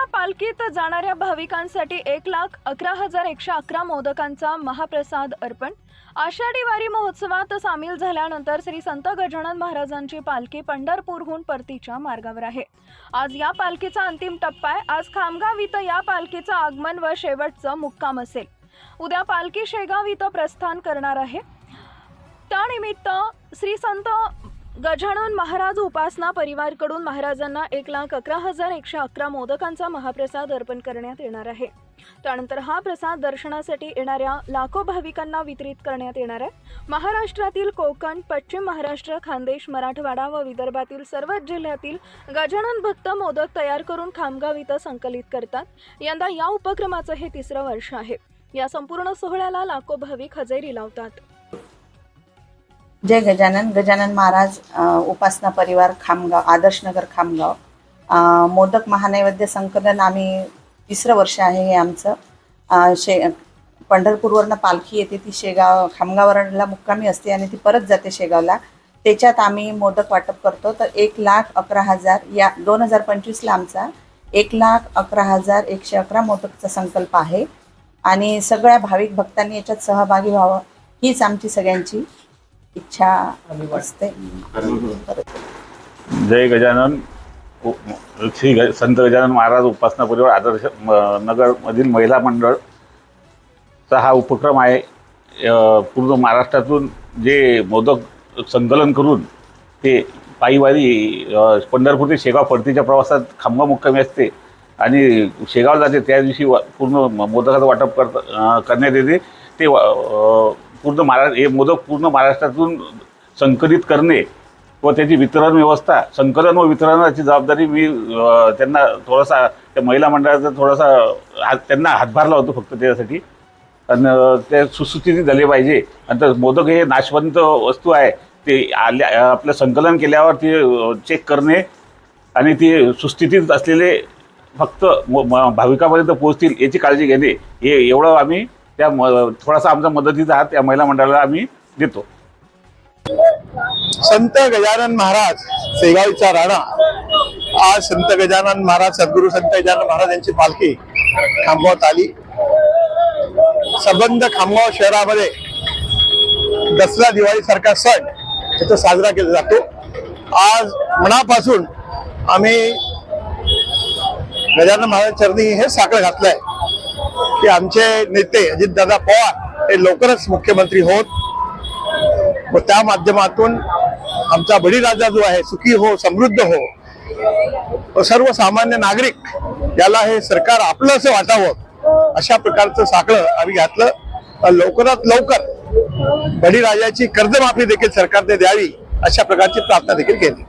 या पालखीत जाणाऱ्या भाविकांसाठी एक लाख अकरा हजार एकशे अकरा मोदकांचा महाप्रसाद अर्पण. आषाढी वारी महोत्सवात सामील झाल्यानंतर श्री संत गजानन महाराजांची पालखी पंढरपूरहून परतीच्या मार्गावर आहे. आज या पालखीचा अंतिम टप्पा आहे. आज खामगाव इथं या पालखीचं आगमन व शेवटचं मुक्काम असेल. उद्या पालखी शेगाव इथं प्रस्थान करणार आहे. त्यानिमित्त श्री संत गजानन महाराज उपासना परिवारकडून महाराजांना एक लाख अकरा हजार एकशे अकरा मोदकांचा महाप्रसाद अर्पण करण्यात येणार आहे. त्यानंतर हा प्रसाद दर्शनासाठी येणाऱ्या लाखो भाविकांना वितरित करण्यात येणार आहे. महाराष्ट्रातील कोकण पश्चिम महाराष्ट्र खानदेश मराठवाडा व विदर्भातील सर्वच जिल्ह्यातील गजानन भक्त मोदक तयार करून खामगाव इथं संकलित करतात. यंदा या उपक्रमाचं हे तिसरं वर्ष आहे. या संपूर्ण सोहळ्याला लाखो भाविक हजेरी लावतात. जय गजानन. गजानन महाराज उपासना परिवार खामगाव आदर्शनगर खामगाव. मोदक महानैवेद्य संकलन आम्ही तिसरं वर्ष आहे हे आमचं. शे पंढरपूरवरनं पालखी येते ती शेगाव खामगावरला मुक्कामी असते आणि ती परत जाते शेगावला. त्याच्यात आम्ही मोदक वाटप करतो. तर एक लाख अकरा हजार या दोन हजार पंचवीसला आमचा एक लाख अकरा हजार एकशे अकरा मोदकचा संकल्प आहे. आणि सगळ्या भाविक भक्तांनी याच्यात सहभागी व्हावं हीच आमची सगळ्यांची इच्छा असते जय गजानन. श्री ग संत गजानन महाराज उपासना परिवार आदर्श म- नगरमधील महिला मंडळचा हा उपक्रम आहे. पूर्ण महाराष्ट्रातून जे मोदक संकलन करून ते पायीवारी पंढरपूर ते शेगाव परतीच्या प्रवासात खांबा मुक्कामी असते आणि शेगाव जाते त्या दिवशी पूर्ण मोदकाचं वाटप करता करण्यात येते. ते वा- पूर्ण महाराष्ट्र हे मोदक पूर्ण महाराष्ट्रातून संकलित करणे व त्याची वितरण व्यवस्था संकलन व वितरणाची जबाबदारी मी त्यांना थोडासा त्या महिला मंडळाचा थोडासा हात त्यांना हातभार लावतो फक्त त्यासाठी. आणि ते सुस्थितीत झाले पाहिजे. आणि तर मोदक हे नाशवंत वस्तू आहे. ते आल्या आपलं संकलन केल्यावर ते चेक करणे आणि ते सुस्थितीत असलेले फक्त म- म- भाविकापर्यंत पोहोचतील याची काळजी घेणे. हे एवढं आम्ही त्या म थोडासा आमचा मदतीचा हात त्या महिला मंडळाला आम्ही देतो. संत गजानन महाराज शेगावचा राणा. आज संत गजानन महाराज सद्गुरू संत गजानन महाराज यांची पालखी खामगावात आली. सबंध खामगाव शहरामध्ये दसरा दिवाळी सारखा सण इथं साजरा केला जातो. आज मनापासून आम्ही गजानन महाराज चरणी हे साखर घातलंय. की आमचे नेते अजितदादा पवार हे लवकरच मुख्यमंत्री होत. व त्या माध्यमातून आमचा बळीराजा जो आहे सुखी हो समृद्ध हो सर्वसामान्य नागरिक याला हे सरकार आपलं असं वाटावं अशा प्रकारचं साखळं आम्ही घातलं. लवकरात लवकर बळीराजाची कर्जमाफी देखील सरकारने द्यावी अशा प्रकारची प्रार्थना देखील केली.